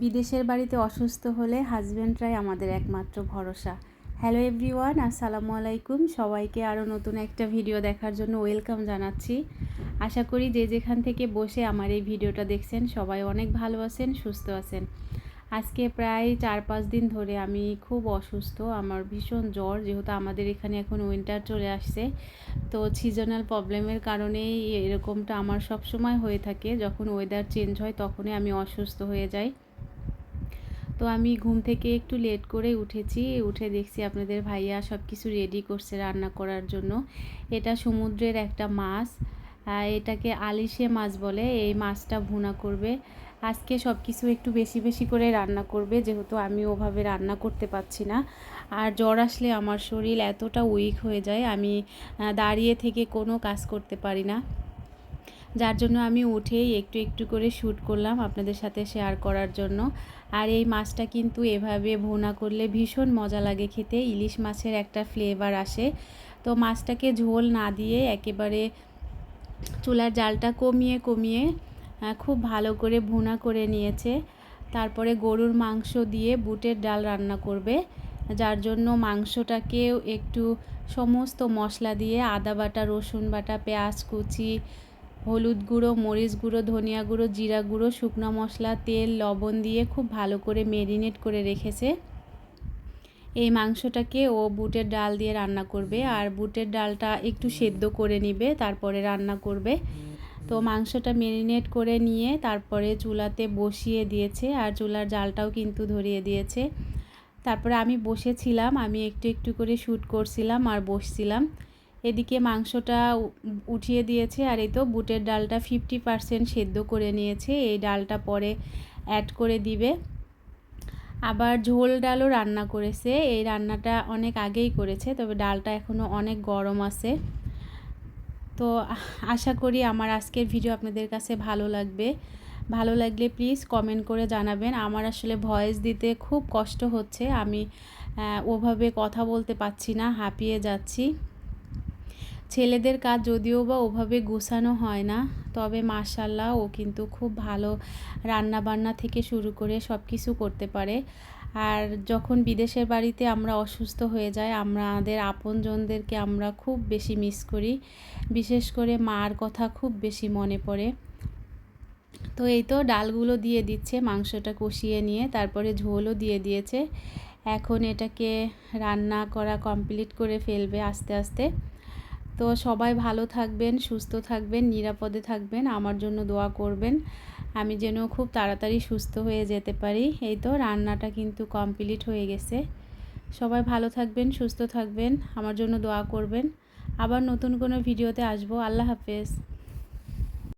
বিদেশের বাড়িতে অসুস্থ হলে হাজব্যান্ডরাই আমাদের একমাত্র ভরসা। হ্যালো এভরিওয়ান আসসালামু আলাইকুম। সবাইকে আরও নতুন একটা ভিডিও দেখার জন্য ওয়েলকাম জানাচ্ছি। আশা করি যে যেখান থেকে বসে আমার এই ভিডিওটা দেখছেন, সবাই অনেক ভালো আছেন, সুস্থ আছেন। আজকে প্রায় চার পাঁচ দিন ধরে আমি খুব অসুস্থ। আমার ভীষণ জ্বর, যেহেতু আমাদের এখানে এখন উইন্টার চলে আসছে। তো সিজনাল প্রবলেমের কারণেই এরকমটা আমার সব সময় হয়ে থাকে। যখন ওয়েদার চেঞ্জ হয়, তখনই আমি অসুস্থ হয়ে যাই। তো আমি ঘুম থেকে একটু লেট করে উঠেছি, উঠে দেখছি আপনাদের ভাইয়া সব কিছু রেডি করছে রান্না করার জন্য। এটা সমুদ্রের একটা মাছ এটাকে আলিশে মাছ বলে, এই মাছটা ভুনা করবে। আজকে সব কিছু একটু বেশি বেশি করে রান্না করবে, যেহেতু আমি ওভাবে রান্না করতে পারছি না। আর জ্বর আসলে আমার শরীর এতটা উইক হয়ে যায়, আমি দাঁড়িয়ে থেকে কোনো কাজ করতে পারি না। যার জন্য আমি উঠেই একটু একটু করে শ্যুট করলাম আপনাদের সাথে শেয়ার করার জন্য। আর এই মাছটা কিন্তু এভাবে ভুনা করলে ভীষণ মজা লাগে খেতে। ইলিশ মাছের একটা ফ্লেভার আসে। তো মাছটাকে ঝোল না দিয়ে একেবারে চুলার জালটা কমিয়ে কমিয়ে খুব ভালো করে ভুনা করে নিয়েছে। তারপরে গরুর মাংস দিয়ে বুটের ডাল রান্না করবে। যার জন্য মাংসটাকেও একটু সমস্ত মশলা দিয়ে আদা বাটা, রসুন বাটা, পেঁয়াজ কুচি হলুদ গুঁড়ো, মরিচ গুঁড়ো, ধনিয়া গুঁড়ো, জিরা গুঁড়ো, শুকনো মশলা, তেল, লবণ দিয়ে খুব ভালো করে মেরিনেট করে রেখেছে। এই মাংসটাকে ও বুটের ডাল দিয়ে রান্না করবে আর বুটের ডালটা একটু সেদ্ধ করে নিবে, তারপরে রান্না করবে। তো মাংসটা মেরিনেট করে নিয়ে তারপরে চুলাতে বসিয়ে দিয়েছে আর চুলার জালটাও কিন্তু ধরিয়ে দিয়েছে। তারপরে আমি বসেছিলাম, আমি একটু একটু করে শ্যুট করছিলাম আর বসছিলাম। এদিকে মাংসটা উঠিয়ে দিয়েছে আর এই তো বুটের ডালটা ফিফটি পারসেন্ট সেদ্ধ করে নিয়েছে। এই ডালটা পরে অ্যাড করে দিবে। আবার ঝোল ডালও রান্না করেছে। এই রান্নাটা অনেক আগেই করেছে, তবে ডালটা এখনও অনেক গরম আছে। তো আশা করি আমার আজকের ভিডিও আপনাদের কাছে ভালো লাগবে। ভালো লাগলে প্লিজ কমেন্ট করে জানাবেন। আমার আসলে ভয়েস দিতে খুব কষ্ট হচ্ছে। আমি ওভাবে কথা বলতে পারছি না, হাঁপিয়ে যাচ্ছি। ছেলেদের কাজ যদিও বা ওভাবে গোছানো হয় না, তবে মার্শাল্লাহ ও কিন্তু খুব ভালো রান্না বান্না থেকে শুরু করে সব কিছু করতে পারে। আর যখন বিদেশের বাড়িতে আমরা অসুস্থ হয়ে যাই, আমাদের আপনজনদেরকে আমরা খুব বেশি মিস করি। বিশেষ করে মার কথা খুব বেশি মনে পড়ে। তো এই তো ডালগুলো দিয়ে দিচ্ছে, মাংসটা কষিয়ে নিয়ে তারপরে ঝোলও দিয়ে দিয়েছে। এখন এটাকে রান্না করা কমপ্লিট করে ফেলবে আস্তে আস্তে। তো সবাই ভালো থাকবেন, সুস্থ থাকবেন, নিরাপদে থাকবেন, আমার জন্য দোয়া করবেন। আমি যেন খুব তাড়াতাড়ি সুস্থ হয়ে যেতে পারি। এই তো রান্নাটা কিন্তু কমপ্লিট হয়ে গেছে। সবাই ভালো থাকবেন, সুস্থ থাকবেন, আমার জন্য দোয়া করবেন। আবার নতুন কোনো ভিডিওতে আসব। আল্লাহ হাফেজ।